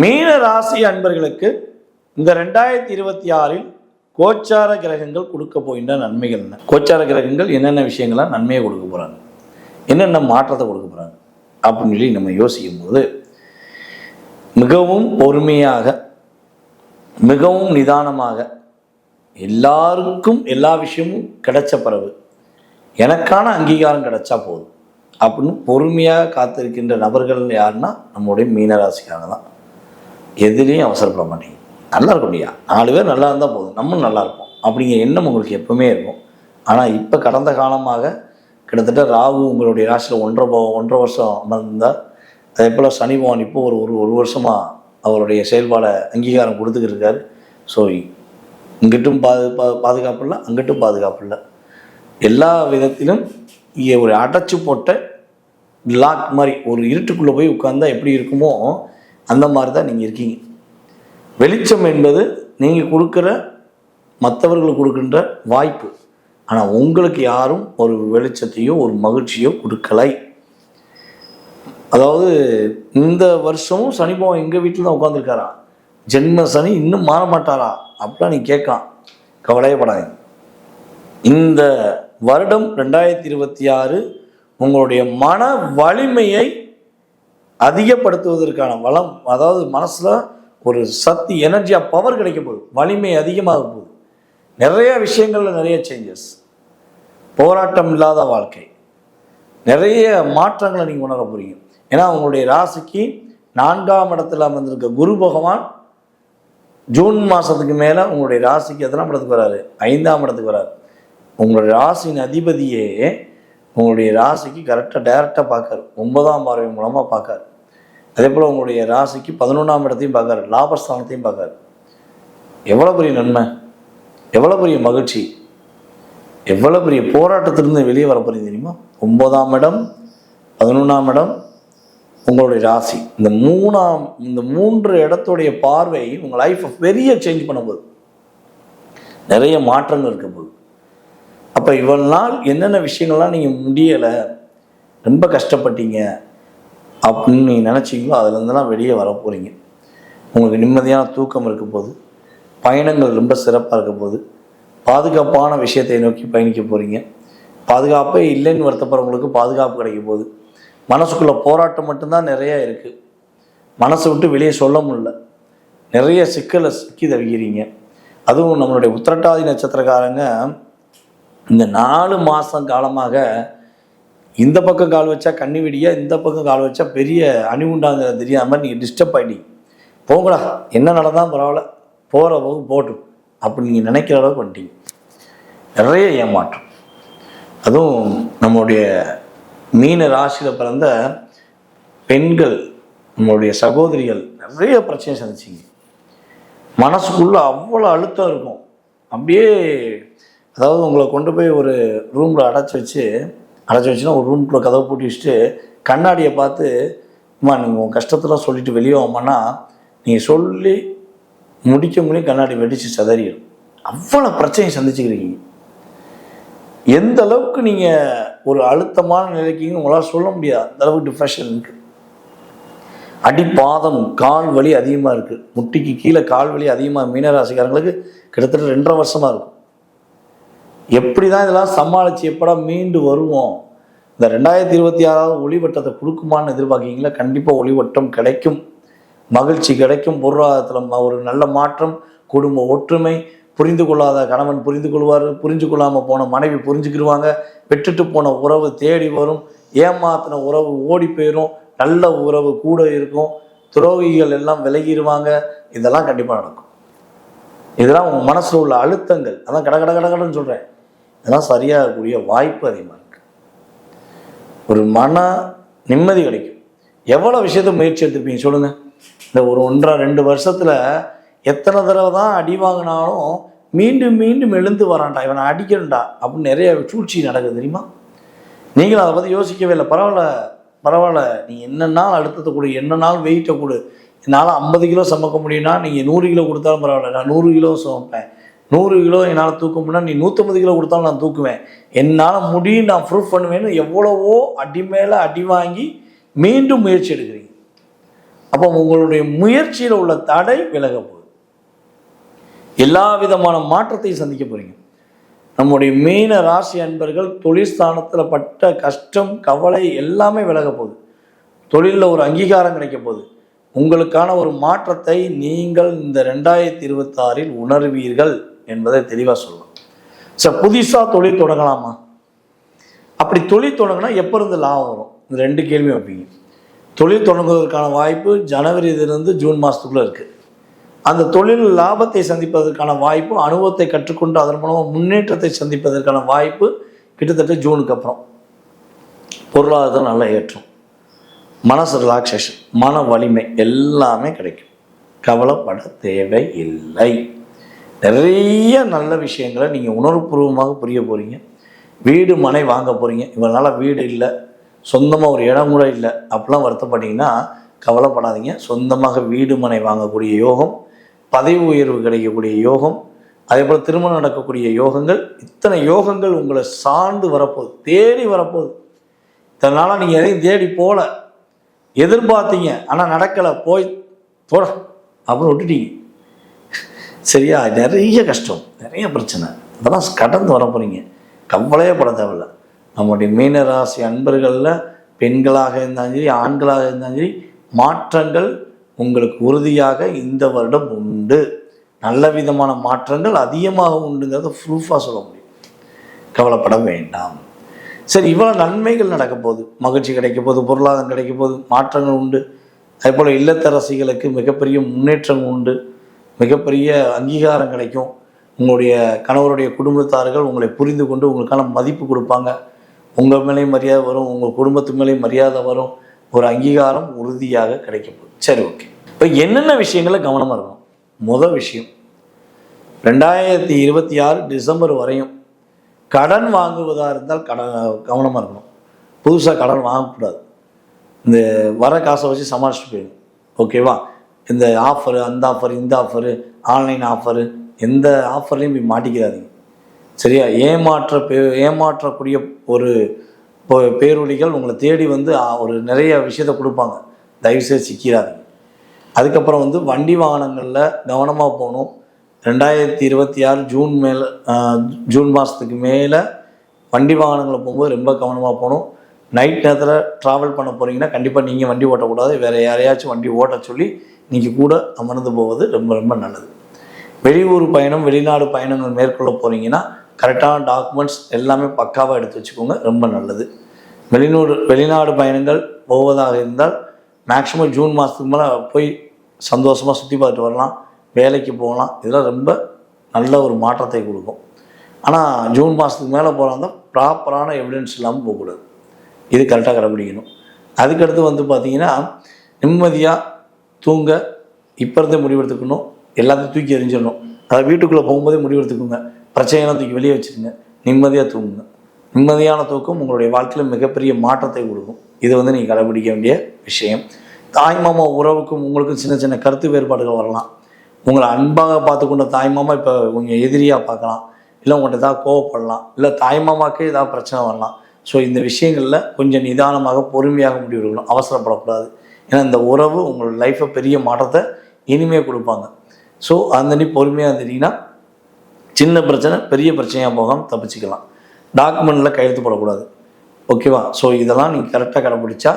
மீன ராசி அன்பர்களுக்கு இந்த ரெண்டாயிரத்தி இருபத்தி ஆறில் கோச்சார கிரகங்கள் கொடுக்க போகின்ற நன்மைகள் என்ன? கோச்சார கிரகங்கள் என்னென்ன விஷயங்கள்லாம் நன்மையை கொடுக்க போகிறாங்க என்னென்ன மாற்றத்தை கொடுக்க போகிறாங்க அப்படின்னு சொல்லி நம்ம யோசிக்கும் போது மிகவும் பொறுமையாக மிகவும் நிதானமாக எல்லாருக்கும் எல்லா விஷயமும் கிடைச்ச பிறகு எனக்கான அங்கீகாரம் கிடைச்சா போதும். அப்படின்னு பொறுமையாக காத்திருக்கின்ற நபர்கள் யாருன்னா நம்முடைய மீனராசிக்காக தான். எதுலேயும் அவசரப்பட மாட்டீங்க நல்லா இருக்கும் இல்லையா? நாலு பேர் நல்லா இருந்தால் போதும். நம்மளும் நல்லா இருப்போம். அப்படிங்கிற எண்ணம் உங்களுக்கு எப்பவுமே இருக்கும். ஆனால் இப்போ கடந்த காலமாக கிட்டத்தட்ட ராகு உங்களுடைய ராசியில் ஒன்றரை போ ஒன்றரை வருஷம் அமர்ந்தால் அதே போல் சனி பகவான் இப்போ ஒரு ஒரு ஒரு வருஷமாக அவருடைய செயல்பாடை அங்கீகாரம் கொடுத்துக்கிட்டு இருக்காரு. ஸோ இங்கிட்டும் பாது பா பாதுகாப்பு இல்லை அங்கிட்டும் பாதுகாப்பு இல்லை. எல்லா விதத்திலும் இங்கே ஒரு அடைச்சி போட்ட லாக் மாதிரி ஒரு இருட்டுக்குள்ளே போய் உட்காந்தா எப்படி இருக்குமோ அந்த மாதிரி தான் நீங்கள் இருக்கீங்க. வெளிச்சம் என்பது நீங்கள் கொடுக்குற மற்றவர்களுக்கு கொடுக்கின்ற வாய்ப்பு. ஆனால் உங்களுக்கு யாரும் ஒரு வெளிச்சத்தையோ ஒரு மகிழ்ச்சியோ கொடுக்கலை. அதாவது இந்த வருஷமும் சனி எங்கள் வீட்டில் தான் உட்காந்துருக்காரா ஜென்ம சனி இன்னும் மாற மாட்டாரா அப்படிலாம் நீ கேட்கான் கவலையப்படாதீங்க. இந்த வருடம் ரெண்டாயிரத்தி இருபத்தி ஆறு உங்களுடைய மன வலிமையை அதிகப்படுத்துவதற்கான வளம் அதாவது மனசில் ஒரு சக்தி எனர்ஜியாக பவர் கிடைக்க போகுது வலிமை அதிகமாக போகுது நிறைய விஷயங்களில் நிறைய சேஞ்சஸ் போராட்டம் இல்லாத வாழ்க்கை. நிறைய மாற்றங்களை நீங்கள் உணர புரியும் ஏன்னா உங்களுடைய ராசிக்கு நான்காம் இடத்துல அமர்ந்திருக்க குரு பகவான் ஜூன் மாதத்துக்கு மேலே உங்களுடைய ராசிக்கு எத்தனாம் இடத்துக்கு வராரு? ஐந்தாம் இடத்துக்கு வராரு. உங்களுடைய ராசியின் அதிபதியே உங்களுடைய ராசிக்கு கரெக்டாக டைரெக்டாக பார்க்காரு. ஒன்பதாம் பார்வை மூலமாக பார்க்காரு. அதே போல் உங்களுடைய ராசிக்கு பதினொன்றாம் இடத்தையும் பார்க்காரு லாபஸ்தானத்தையும் பார்க்காரு எவ்வளோ பெரிய நன்மை எவ்வளோ பெரிய மகிழ்ச்சி எவ்வளோ பெரிய போராட்டத்திலிருந்து வெளியே வர தெரியுமா? ஒன்பதாம் இடம் பதினொன்றாம் இடம் உங்களுடைய ராசி. இந்த மூணாம் இந்த மூன்று இடத்துடைய பார்வை உங்கள் லைஃப்பை பெரிய சேஞ்ச் பண்ண போகுது நிறைய மாற்றங்கள் இருக்க போகுது. அப்போ இவ்வளவு நாள் என்னென்ன விஷயங்கள்லாம் நீங்கள் முடியலை ரொம்ப கஷ்டப்பட்டீங்க அப்படின்னு நீங்கள் நினச்சிங்களோ அதுலேருந்துலாம் வெளியே வர போகிறீங்க உங்களுக்கு நிம்மதியான தூக்கம் இருக்க போது பயணங்கள் ரொம்ப சிறப்பாக இருக்க போது பாதுகாப்பான விஷயத்தை நோக்கி பயணிக்க போகிறீங்க பாதுகாப்பே இல்லைன்னு வருத்தப்படுறவங்களுக்கு பாதுகாப்பு கிடைக்க போகுது. மனசுக்குள்ளே போராட்டம் மட்டும்தான் நிறைய இருக்குது மனசை விட்டு வெளியே சொல்ல முடில நிறைய சிக்கலை சிக்கி தவிக்கிறீங்க. அதுவும் நம்மளுடைய உத்திரட்டாதி நட்சத்திரக்காரங்க இந்த நாலு மாதம் காலமாக இந்த பக்கம் கால் வச்சா கண்ணி வெடியா இந்த பக்கம் கால் வச்சா பெரிய அணி உண்டாங்கிற தெரியாமல் நீங்கள் டிஸ்டர்ப் ஆகிட்டீங்க போங்கடா என்ன நடந்தால் பரவாயில்ல. போகிற போக போட்டும். அப்படி நீங்கள் நினைக்கிற அளவுக்கு வந்துட்டீங்க. நிறைய ஏமாற்றம். அதுவும் நம்மளுடைய மீன ராசியில் பிறந்த பெண்கள் நம்மளுடைய சகோதரிகள் நிறைய பிரச்சனை சந்திச்சிங்க. மனசுக்குள்ளே அவ்வளோ அழுத்தம் இருக்கும். அப்படியே அதாவது உங்களை கொண்டு போய் ஒரு ரூமில் அடைச்சி வச்சு அடைச்சி வச்சுன்னா ஒரு ரூம்குள்ளே கதவை பூட்டி வச்சுட்டு கண்ணாடியை பார்த்து அம்மா நீங்கள் உங்கள் கஷ்டத்தெல்லாம் சொல்லிட்டு வெளியே வாமான்னா நீங்கள் சொல்லி முடிக்க முடியும் கண்ணாடி வெடித்து சிதறிடும். அவ்வளோ பிரச்சனையை சந்திச்சுக்கிறீங்க எந்த அளவுக்கு நீங்கள் ஒரு அழுத்தமான நிலைக்கு உங்களால் சொல்ல முடியாது. அந்த அளவுக்கு டிப்ரெஷன் இருக்குது அடிப்பாதம் கால் வலி அதிகமாக இருக்குது முட்டிக்கு கீழே கால் வலி அதிகமாக மீனராசிக்காரங்களுக்கு கிட்டத்தட்ட ரெண்டரை வருஷமாக இருக்கும். எப்படி தான் இதெல்லாம் சமாளித்து எப்படா மீண்டு வருவோம்? இந்த ரெண்டாயிரத்தி இருபத்தி ஆறாவது ஒளிவட்டத்தை கொடுக்குமான்னு எதிர்பார்க்கீங்களா கண்டிப்பாக ஒளிவட்டம் கிடைக்கும். மகிழ்ச்சி கிடைக்கும். பொருளாதாரத்தில் ஒரு நல்ல மாற்றம் குடும்ப ஒற்றுமை புரிந்து கொள்ளாத கணவன் புரிந்து கொள்வார் புரிஞ்சு கொள்ளாமல் போன மனைவி புரிஞ்சுக்கிடுவாங்க விட்டுட்டு போன உறவு தேடி வரும் ஏமாத்தின உறவு ஓடி போயிடும் நல்ல உறவு கூட இருக்கும் துரோகிகள் எல்லாம் விலகிடுவாங்க இதெல்லாம் கண்டிப்பாக நடக்கும். இதெல்லாம் உங்கள் மனசில் உள்ள அழுத்தங்கள். அதான் கட கட கட சொல்கிறேன் இதெல்லாம் சரியாகக்கூடிய வாய்ப்பு அதிகமாக இருக்குது ஒரு மன நிம்மதி கிடைக்கும். எவ்வளோ விஷயத்த முயற்சி எடுத்துருப்பீங்க சொல்லுங்கள் இந்த ஒரு ஒன்றரை ரெண்டு வருஷத்தில் எத்தனை தடவை தான் அடி வாங்கினாலும் மீண்டும் மீண்டும் எழுந்து வரான்டா இவனை அடிக்கணும்டா அப்படின்னு நிறைய சூழ்ச்சி நடக்குது தெரியுமா? நீங்களும் அதை பற்றி யோசிக்கவே இல்லை. பரவாயில்ல பரவாயில்ல. நீ என்ன நாள் அழுத்தத்தை கொடு என்ன நாள் வெயிட்டை கொடு. என்னால் ஐம்பது கிலோ சமைக்க முடியும்னா நீங்கள் நூறு கிலோ கொடுத்தாலும் பரவாயில்ல நான் நூறு கிலோ சமைப்பேன். நூறு கிலோ என்னால் தூக்க நீ நூற்றம்பது கிலோ கொடுத்தாலும் நான் தூக்குவேன். என்னால் முடியும் நான் ப்ரூஃப் பண்ணுவேன்னு எவ்வளவோ அடி மேலே அடி வாங்கி மீண்டும் முயற்சி எடுக்கிறீங்க. அப்போ உங்களுடைய முயற்சியில் உள்ள தடை விலக போகுது. எல்லா விதமான மாற்றத்தையும் சந்திக்க போகிறீங்க நம்முடைய மீன ராசி அன்பர்கள் தொழில் ஸ்தானத்தில் பட்ட கஷ்டம் கவலை எல்லாமே விலக போகுது. தொழிலில் ஒரு அங்கீகாரம் கிடைக்க போகுது. உங்களுக்கான ஒரு மாற்றத்தை நீங்கள் இந்த ரெண்டாயிரத்தி இருபத்தாறில் உணர்வீர்கள். என்பதை தெளிவாக சொல்லலாம் சார் புதுசாக தொழில் தொடங்கலாமா? அப்படி தொழில் தொடங்கினா எப்போ இருந்து லாபம் வரும்? இந்த ரெண்டு கேள்வி வைப்பீங்க. தொழில் தொடங்குவதற்கான வாய்ப்பு ஜனவரியிலிருந்து ஜூன் மாதத்துக்குள்ளே இருக்குது அந்த தொழில் லாபத்தை சந்திப்பதற்கான வாய்ப்பு அனுபவத்தை கற்றுக்கொண்டு அதன் மூலமாக முன்னேற்றத்தை சந்திப்பதற்கான வாய்ப்பு கிட்டத்தட்ட ஜூனுக்கு அப்புறம். பொருளாதாரம் நல்லா ஏற்றும். மனசு ரிலாக்ஸேஷன் மன வலிமை எல்லாமே கிடைக்கும். கவலைப்பட தேவையில்லை. நிறைய நல்ல விஷயங்களை நீங்கள் உணர்வுபூர்வமாக புரிய போகிறீங்க வீடு மனை வாங்க போகிறீங்க இவனால் வீடு இல்லை. சொந்தமாக ஒரு இடம் கூட இல்லை. அப்படிலாம் வருத்தப்பட்டீங்கன்னா கவலைப்படாதீங்க. சொந்தமாக வீடு மனை வாங்கக்கூடிய யோகம் பதவி உயர்வு கிடைக்கக்கூடிய யோகம் அதே போல் திருமணம் நடக்கக்கூடிய யோகங்கள். இத்தனை யோகங்கள் உங்களை சார்ந்து வரப்போகுது. தேடி வரப்போகுது. இத்தனை நாளாக நீங்கள் எதையும் தேடி போகல. எதிர்பார்த்தீங்க. ஆனால் நடக்கலை. போய் போட அப்படின்னு விட்டுட்டீங்க. சரியா? நிறைய கஷ்டம். நிறைய பிரச்சனை. அதெல்லாம் கடந்து வர போகிறீங்க கவலையே பட தேவையில்ல. நம்முடைய மீனராசி அன்பர்களில் பெண்களாக இருந்தாலும் சரி ஆண்களாக இருந்தாலும் சரி மாற்றங்கள் உங்களுக்கு உறுதியாக இந்த வருடம் உண்டு. நல்ல விதமான மாற்றங்கள் அதிகமாக உண்டுங்கிறத ப்ரூஃபாக சொல்ல முடியும். கவலைப்பட வேண்டாம். சரி இவ்வளோ நன்மைகள் நடக்க போகுது. மகிழ்ச்சி கிடைக்க போகுது பொருளாதாரம் கிடைக்க போகுது மாற்றங்கள் உண்டு. அதே போல் இல்லத்தரசிகளுக்கு மிகப்பெரிய முன்னேற்றம் உண்டு. மிகப்பெரிய அங்கீகாரம் கிடைக்கும். உங்களுடைய கணவருடைய குடும்பத்தார்கள் உங்களை புரிந்து கொண்டு உங்களுக்கான மதிப்பு கொடுப்பாங்க. உங்கள் மேலேயும் மரியாதை வரும் உங்கள் குடும்பத்து மேலேயும் மரியாதை வரும். ஒரு அங்கீகாரம் உறுதியாக கிடைக்கும். சரி ஓகே. இப்போ என்னென்ன விஷயங்களை கவனமாக இருக்கணும்? முதல் விஷயம் ரெண்டாயிரத்தி இருபத்தி ஆறு டிசம்பர் வரையும் கடன் வாங்குவதாக இருந்தால் கடன் கவனமாக இருக்கணும். புதுசாக கடன் வாங்கக்கூடாது. இந்த வர காசை வச்சு சமாளிச்சுட்டு போயிடும் ஓகேவா? இந்த ஆஃபரு அந்த ஆஃபர் இந்த ஆஃபரு ஆன்லைன் ஆஃபரு எந்த ஆஃபர்லையும் போய் மாட்டிக்கிறாதீங்க சரியா? ஏமாற்ற பே ஏமாற்றக்கூடிய ஒரு இப்போ பேரொழிகள் உங்களை தேடி வந்து ஒரு நிறைய விஷயத்த கொடுப்பாங்க. தயவுசெய்து சிக்கிறாதீங்க அதுக்கப்புறம் வந்து வண்டி வாகனங்களில் கவனமாக போகணும். ரெண்டாயிரத்தி இருபத்தி ஆறு ஜூன் மேலே ஜூன் மாதத்துக்கு மேலே வண்டி வாகனங்களில் போகும்போது ரொம்ப கவனமாக போகணும். நைட் நேரத்தில் ட்ராவல் பண்ண போகிறீங்கன்னா கண்டிப்பாக நீங்கள் வண்டி ஓட்டக்கூடாது. வேறு யாரையாச்சும் வண்டி ஓட்ட சொல்லி நீங்கள் கூட அமர்ந்து போவது ரொம்ப ரொம்ப நல்லது. வெளியூர் பயணம் வெளிநாடு பயணங்கள் மேற்கொள்ள போகிறீங்கன்னா கரெக்டான டாக்குமெண்ட்ஸ் எல்லாமே பக்காவாக எடுத்து வச்சுக்கோங்க ரொம்ப நல்லது. வெளிநூறு வெளிநாடு பயணங்கள் போவதாக இருந்தால் மேக்ஸிமம் ஜூன் மாதத்துக்கு மேலே போய் சந்தோஷமாக சுற்றி பார்த்துட்டு வரலாம் வேலைக்கு போகலாம். இதெல்லாம் ரொம்ப நல்ல ஒரு மாற்றத்தை கொடுக்கும். ஆனால் ஜூன் மாதத்துக்கு மேலே போகிறாங்க ப்ராப்பரான எவிடன்ஸ் இல்லாமல் போகக்கூடாது. இது கரெக்டாக கடைப்பிடிக்கணும். அதுக்கடுத்து வந்து பார்த்தீங்கன்னா நிம்மதியாக தூங்க இப்போ இருந்தே முடிவெடுத்துக்கணும். எல்லாத்தையும் தூக்கி எறிஞ்சிடணும். அதாவது வீட்டுக்குள்ளே போகும்போதே முடிவெடுத்துக்கோங்க. பிரச்சனையெல்லாம் தூக்கி வெளியே வச்சுருங்க. நிம்மதியாக தூங்குங்க. நிம்மதியான தூக்கம் உங்களுடைய வாழ்க்கையில் மிகப்பெரிய மாற்றத்தை கொடுக்கும். இது வந்து நீங்கள் கடைபிடிக்க வேண்டிய விஷயம். தாய் மாமா உறவுக்கும் உங்களுக்கும் சின்ன சின்ன கருத்து வேறுபாடுகள் வரலாம். உங்களை அன்பாக பார்த்து கொண்ட தாய் மாமா இப்போ உங்கள் எதிரியாக பார்க்கலாம். இல்லை உங்கள்கிட்ட ஏதாவது கோவப்படலாம். இல்லை தாய் மாமாக்கே ஏதாவது பிரச்சனை வரலாம். ஸோ இந்த விஷயங்களில் கொஞ்சம் நிதானமாக பொறுமையாக முடிவெடுக்கணும். அவசரப்படக்கூடாது. ஏன்னா இந்த உறவு உங்களோட லைஃப்பை பெரிய மாற்றத்தை இனிமையாக கொடுப்பாங்க. ஸோ அந்த நீ பொறுமையாக இருந்துட்டிங்கன்னா சின்ன பிரச்சனை பெரிய பிரச்சனையாக போகாமல் தப்பிச்சுக்கலாம். டாக்குமெண்ட்டில் கையெழுத்து போடக்கூடாது. ஓகேவா ஸோ இதெல்லாம் நீங்கள் கரெக்டாக கடைப்பிடிச்சா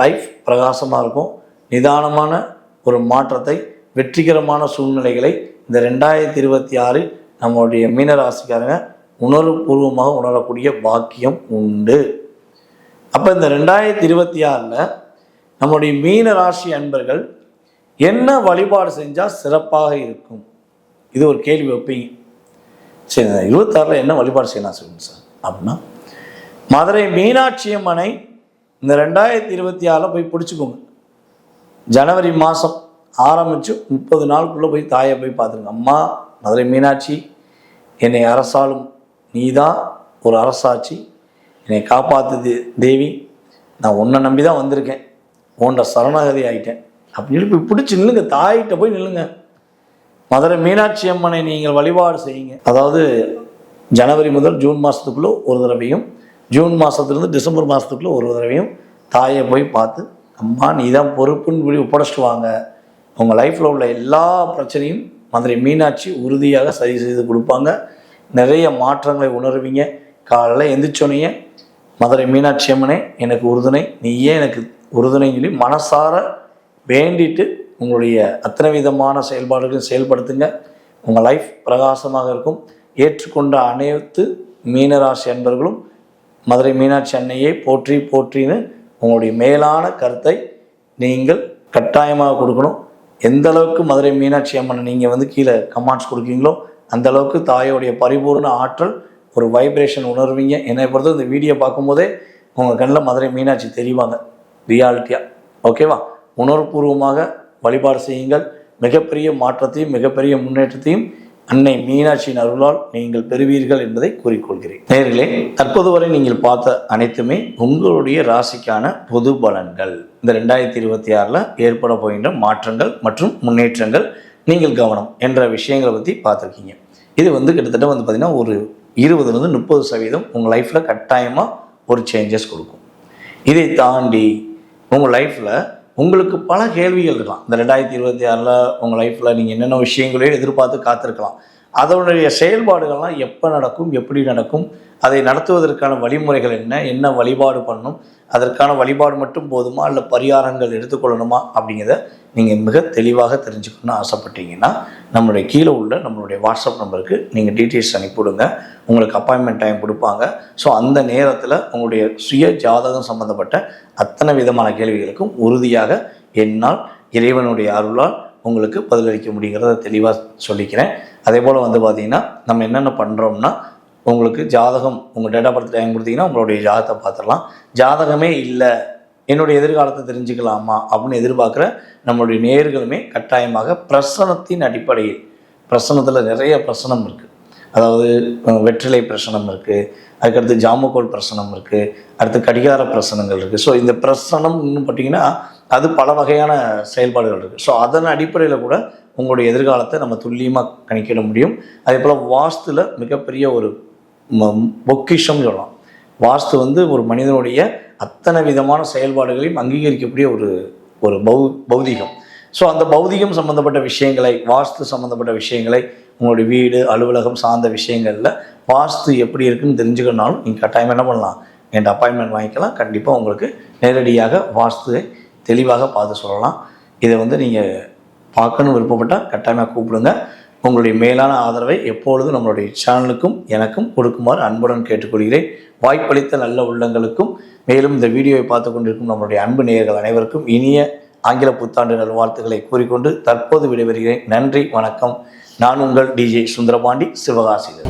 லைஃப் பிரகாசமாக இருக்கும். நிதானமான ஒரு மாற்றத்தை வெற்றிகரமான சூழ்நிலைகளை இந்த ரெண்டாயிரத்தி இருபத்தி ஆறு நம்மளுடைய மீனராசிக்காரங்க உணர்வுபூர்வமாக உணரக்கூடிய பாக்கியம் உண்டு. அப்போ இந்த ரெண்டாயிரத்தி இருபத்தி ஆறில் நம்முடைய மீன ராசி அன்பர்கள் என்ன வழிபாடு செஞ்சால் சிறப்பாக இருக்கும்? இது ஒரு கேள்வி வைப்பீங்க. சரி இருபத்தாறில் என்ன வழிபாடு செய்யலாம் சொல்லுங்க சார். அப்படின்னா மதுரை மீனாட்சி அம்மனை இந்த ரெண்டாயிரத்தி இருபத்தி ஆறில் போய் பிடிச்சிக்கோங்க. ஜனவரி மாதம் ஆரம்பித்து முப்பது நாளுக்குள்ளே போய் தாயை போய் பார்த்துருங்க. அம்மா மதுரை மீனாட்சி என்னை அரசாலும் நீதான் ஒரு அரசாட்சி. என்னை காப்பாற்றுது தேவி. நான் உன்னை நம்பி தான் வந்திருக்கேன். உன்ட சரணாகதி ஆகிட்டேன் அப்படின்னு போய் பிடிச்சி நில்லுங்க தாயிட்ட போய் நில்லுங்க. மதுரை மீனாட்சி அம்மனை நீங்கள் வழிபாடு செய்யுங்க. அதாவது ஜனவரி முதல் ஜூன் மாதத்துக்குள்ளே ஒரு தடவையும் ஜூன் மாதத்துலேருந்து டிசம்பர் மாதத்துக்குள்ளே ஒரு தடவையும் தாயை போய் பார்த்து அம்மா நீ தான் பொறுப்புன்னு சொல்லி ஒப்படைச்சிட்டு வாங்க உங்கள் லைஃப்பில் உள்ள எல்லா பிரச்சனையும் மதுரை மீனாட்சி உறுதியாக சரி செய்து கொடுப்பாங்க. நிறைய மாற்றங்களை உணர்வீங்க. காலையில் எந்திரிச்சோனையே மதுரை மீனாட்சி அம்மனே எனக்கு உறுதுணை. நீயே எனக்கு உறுதுணைன்னு சொல்லி மனசார வேண்டிட்டு உங்களுடைய அத்தனை விதமான செயல்பாடுகளையும் செயல்படுத்துங்க. உங்கள் லைஃப் பிரகாசமாக இருக்கும். ஏற்றுக்கொண்ட அனைத்து மீனராசி அன்பர்களும் மதுரை மீனாட்சி அன்னையை போற்றி போற்றின்னு உங்களுடைய மேலான கருத்தை நீங்கள் கட்டாயமாக கொடுக்கணும். எந்த அளவுக்கு மதுரை மீனாட்சி அம்மனை நீங்கள் வந்து கீழே கமாண்ட்ஸ் கொடுக்கீங்களோ அந்த அளவுக்கு தாயோடைய பரிபூர்ண ஆற்றல் ஒரு வைப்ரேஷன் உணர்வீங்க. என்னை பொறுத்த இந்த வீடியோ பார்க்கும்போதே உங்கள் கண்ணில் மதுரை மீனாட்சி தெரிவாங்க. ரியாலிட்டியாக ஓகேவா உணர்வுபூர்வமாக வழிபாடு செய்யுங்கள். மிகப்பெரிய மாற்றத்தையும் மிகப்பெரிய முன்னேற்றத்தையும் அன்னை மீனாட்சியின் அருளால் நீங்கள் பெறுவீர்கள் என்பதை கூறிக்கொள்கிறேன். நேர்களே தற்போது வரை நீங்கள் பார்த்த அனைத்துமே உங்களுடைய ராசிக்கான பொது பலன்கள். இந்த ரெண்டாயிரத்தி இருபத்தி ஆறில் ஏற்பட போகின்ற மாற்றங்கள் மற்றும் முன்னேற்றங்கள் நீங்கள் கவனம் என்ற விஷயங்களை பற்றி பார்த்துருக்கீங்க. இது வந்து கிட்டத்தட்ட வந்து பார்த்திங்கன்னா ஒரு இருபதுலேருந்து முப்பது சதவீதம் உங்கள் லைஃப்பில் கட்டாயமாக ஒரு சேஞ்சஸ் கொடுக்கும். இதை தாண்டி உங்கள் லைஃப்பில் உங்களுக்கு பல கேள்விகள் இருக்கலாம். இந்த ரெண்டாயிரத்தி இருபத்தி ஆறில் உங்கள் லைஃப்பில் நீங்கள் என்னென்ன விஷயங்களையும் எதிர்பார்த்து காத்திருக்கலாம். அதனுடைய செயல்பாடுகள்லாம் எப்போ நடக்கும் எப்படி நடக்கும் அதை நடத்துவதற்கான வழிமுறைகள் என்ன என்ன வழிபாடு பண்ணணும் அதற்கான வழிபாடு மட்டும் போதுமா இல்லை பரிகாரங்கள் எடுத்துக்கொள்ளணுமா அப்படிங்கிறத நீங்கள் மிக தெளிவாக தெரிஞ்சுக்கணும்னு ஆசைப்பட்டீங்கன்னா நம்மளுடைய கீழே உள்ள நம்மளுடைய வாட்ஸ்அப் நம்பருக்கு நீங்கள் டீட்டெயில்ஸ் அனுப்பிவிடுங்க. உங்களுக்கு அப்பாயின்மெண்ட் டைம் கொடுப்பாங்க. ஸோ அந்த நேரத்தில் உங்களுடைய சுய ஜாதகம் சம்மந்தப்பட்ட அத்தனை விதமான கேள்விகளுக்கும் உறுதியாக என்னால் இறைவனுடைய அருளால் உங்களுக்கு பதிலளிக்க முடிகிறத தெளிவாக சொல்லிக்கிறேன். அதே போல் வந்து பார்த்தீங்கன்னா நம்ம என்னென்ன பண்ணுறோம்னா உங்களுக்கு ஜாதகம் உங்கள் டேட் ஆஃப் பர்த் டைம் கொடுத்தீங்கன்னா உங்களுடைய ஜாதகத்தை பார்த்துடலாம். ஜாதகமே இல்லை என்னுடைய எதிர்காலத்தை தெரிஞ்சுக்கலாமா அப்படின்னு எதிர்பார்க்குற நம்மளுடைய நேர்களுமே கட்டாயமாக பிரசனத்தின் அடிப்படையில் பிரசனத்தில் நிறைய பிரசனம் இருக்குது அதாவது வெற்றிலை பிரசனம் இருக்குது அதுக்கடுத்து ஜாமுக்கோல் பிரசனம் இருக்குது அடுத்து கடிகார பிரசனங்கள் இருக்குது ஸோ இந்த பிரசனம்னு பார்த்தீங்கன்னா அது பல வகையான செயல்பாடுகள் இருக்குது ஸோ அதன் அடிப்படையில் கூட உங்களுடைய எதிர்காலத்தை நம்ம துல்லியமாக கணிக்கிட முடியும். அதே போல் வாஸ்துல மிகப்பெரிய ஒரு பொக்கிஷம் சொல்லலாம். வாஸ்து வந்து ஒரு மனிதனுடைய அத்தனை விதமான செயல்பாடுகளையும் அங்கீகரிக்கக்கூடிய ஒரு ஒரு பௌ பௌதிகம். ஸோ அந்த பௌதிகம் சம்மந்தப்பட்ட விஷயங்களை வாஸ்து சம்மந்தப்பட்ட விஷயங்களை உங்களுடைய வீடு அலுவலகம் சார்ந்த விஷயங்களில் வாஸ்து எப்படி இருக்குன்னு தெரிஞ்சுக்கணுனாலும் நீங்கள் கட்டாயம் என்ன பண்ணலாம்? என்கிட்ட அப்பாயின்மெண்ட் வாங்கிக்கலாம். கண்டிப்பாக உங்களுக்கு நேரடியாக வாஸ்துவை தெளிவாக பார்த்து சொல்லலாம். இதை வந்து நீங்கள் பார்க்கணும் விருப்பப்பட்டால் கட்டாயமாக கூப்பிடுங்க. உங்களுடைய மேலான ஆதரவை எப்பொழுதும் நம்மளுடைய சேனலுக்கும் எனக்கும் கொடுக்குமாறு அன்புடன் கேட்டுக்கொள்கிறேன். வாய்ப்பளித்த நல்ல உள்ளங்களுக்கும் மேலும் இந்த வீடியோவை பார்த்து கொண்டிருக்கும் நம்மளுடைய அன்பு நேயர்கள் அனைவருக்கும் இனிய ஆங்கில புத்தாண்டு நல்வாழ்த்துக்களை கூறிக்கொண்டு தற்போது விடைபெறுகிறேன். நன்றி வணக்கம். நான் உங்கள் டிஜே சுந்தரபாண்டி சிவகாசிகர்